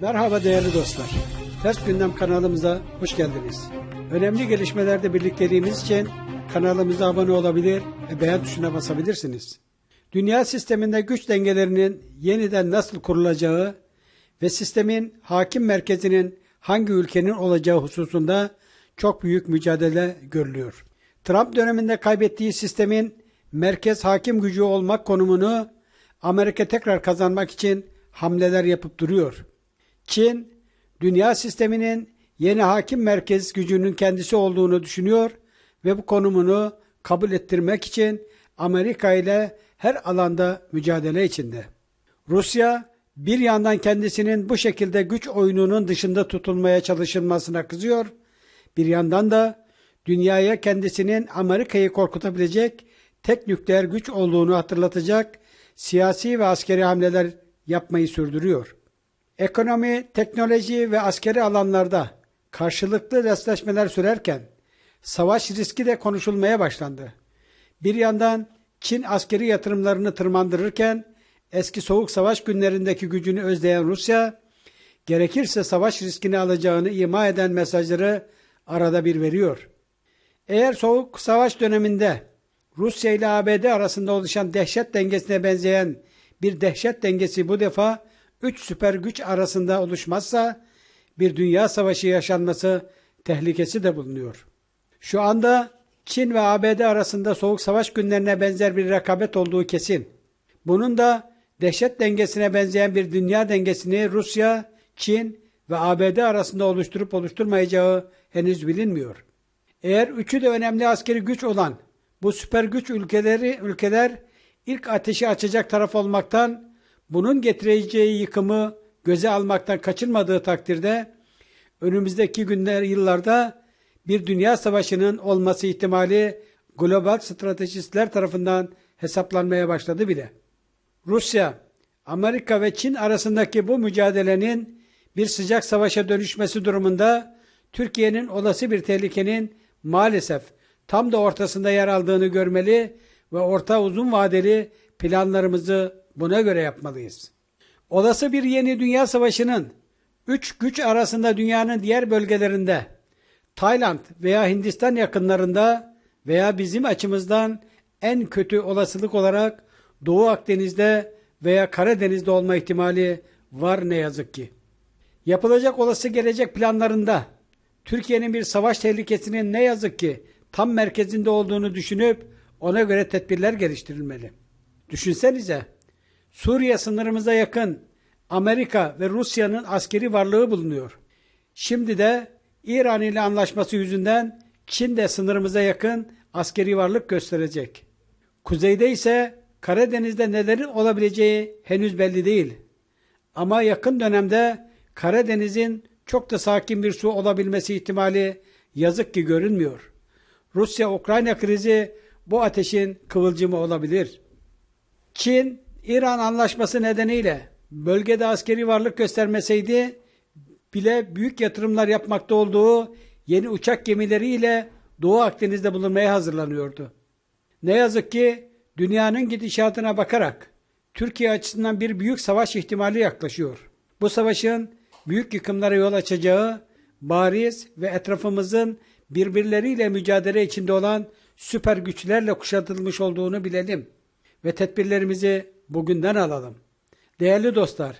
Merhaba değerli dostlar. Ters Gündem kanalımıza hoş geldiniz. Önemli gelişmelerde birlikteliğimiz için kanalımıza abone olabilir ve beğen tuşuna basabilirsiniz. Dünya sisteminde güç dengelerinin yeniden nasıl kurulacağı ve sistemin hakim merkezinin hangi ülkenin olacağı hususunda çok büyük mücadele görülüyor. Trump döneminde kaybettiği sistemin merkez hakim gücü olmak konumunu Amerika tekrar kazanmak için hamleler yapıp duruyor. Çin, dünya sisteminin yeni hakim merkez gücünün kendisi olduğunu düşünüyor ve bu konumunu kabul ettirmek için Amerika ile her alanda mücadele içinde. Rusya bir yandan kendisinin bu şekilde güç oyununun dışında tutulmaya çalışılmasına kızıyor, bir yandan da dünyaya kendisinin Amerika'yı korkutabilecek tek nükleer güç olduğunu hatırlatacak siyasi ve askeri hamleler yapmayı sürdürüyor. Ekonomi, teknoloji ve askeri alanlarda karşılıklı restleşmeler sürerken savaş riski de konuşulmaya başlandı. Bir yandan Çin askeri yatırımlarını tırmandırırken eski soğuk savaş günlerindeki gücünü özleyen Rusya gerekirse savaş riskini alacağını ima eden mesajları arada bir veriyor. Eğer soğuk savaş döneminde Rusya ile ABD arasında oluşan dehşet dengesine benzeyen bir dehşet dengesi bu defa üç süper güç arasında oluşmazsa bir dünya savaşı yaşanması tehlikesi de bulunuyor. Şu anda Çin ve ABD arasında soğuk savaş günlerine benzer bir rekabet olduğu kesin. Bunun da dehşet dengesine benzeyen bir dünya dengesini Rusya, Çin ve ABD arasında oluşturup oluşturmayacağı henüz bilinmiyor. Eğer üçü de önemli askeri güç olan bu süper güç ülkeleri ülkeler ilk ateşi açacak taraf olmaktan bunun getireceği yıkımı göze almaktan kaçınmadığı takdirde önümüzdeki günler yıllarda bir dünya savaşının olması ihtimali global stratejistler tarafından hesaplanmaya başladı bile. Rusya, Amerika ve Çin arasındaki bu mücadelenin bir sıcak savaşa dönüşmesi durumunda Türkiye'nin olası bir tehlikenin maalesef tam da ortasında yer aldığını görmeli ve orta uzun vadeli planlarımızı buna göre yapmalıyız. Olası bir yeni dünya savaşının üç güç arasında dünyanın diğer bölgelerinde Tayland veya Hindistan yakınlarında veya bizim açımızdan en kötü olasılık olarak Doğu Akdeniz'de veya Karadeniz'de olma ihtimali var ne yazık ki. Yapılacak olası gelecek planlarında Türkiye'nin bir savaş tehlikesinin ne yazık ki tam merkezinde olduğunu düşünüp ona göre tedbirler geliştirilmeli. Düşünsenize Suriye sınırımıza yakın Amerika ve Rusya'nın askeri varlığı bulunuyor. Şimdi de İran ile anlaşması yüzünden Çin de sınırımıza yakın askeri varlık gösterecek. Kuzeyde ise Karadeniz'de nelerin olabileceği henüz belli değil. Ama yakın dönemde Karadeniz'in çok da sakin bir su olabilmesi ihtimali yazık ki görünmüyor. Rusya-Ukrayna krizi bu ateşin kıvılcımı olabilir. Çin, İran anlaşması nedeniyle bölgede askeri varlık göstermeseydi bile büyük yatırımlar yapmakta olduğu yeni uçak gemileriyle Doğu Akdeniz'de bulunmaya hazırlanıyordu. Ne yazık ki dünyanın gidişatına bakarak Türkiye açısından bir büyük savaş ihtimali yaklaşıyor. Bu savaşın büyük yıkımlara yol açacağı bariz ve etrafımızın birbirleriyle mücadele içinde olan süper güçlerle kuşatılmış olduğunu bilelim ve tedbirlerimizi bugünden alalım. Değerli dostlar,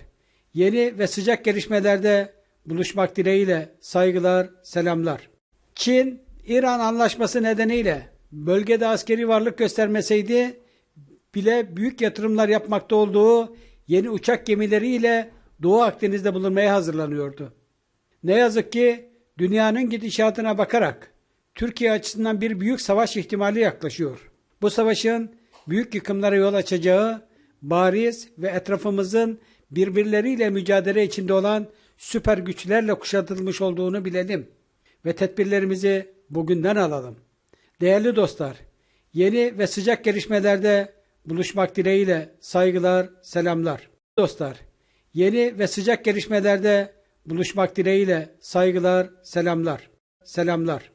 yeni ve sıcak gelişmelerde buluşmak dileğiyle saygılar, selamlar. Çin, İran anlaşması nedeniyle bölgede askeri varlık göstermeseydi bile büyük yatırımlar yapmakta olduğu yeni uçak gemileriyle Doğu Akdeniz'de bulunmaya hazırlanıyordu. Ne yazık ki dünyanın gidişatına bakarak Türkiye açısından bir büyük savaş ihtimali yaklaşıyor. Bu savaşın büyük yıkımlara yol açacağı bariz ve etrafımızın birbirleriyle mücadele içinde olan süper güçlerle kuşatılmış olduğunu bilelim ve tedbirlerimizi bugünden alalım. Değerli dostlar, yeni ve sıcak gelişmelerde buluşmak dileğiyle saygılar, selamlar. Dostlar, yeni ve sıcak gelişmelerde buluşmak dileğiyle saygılar, selamlar. Selamlar.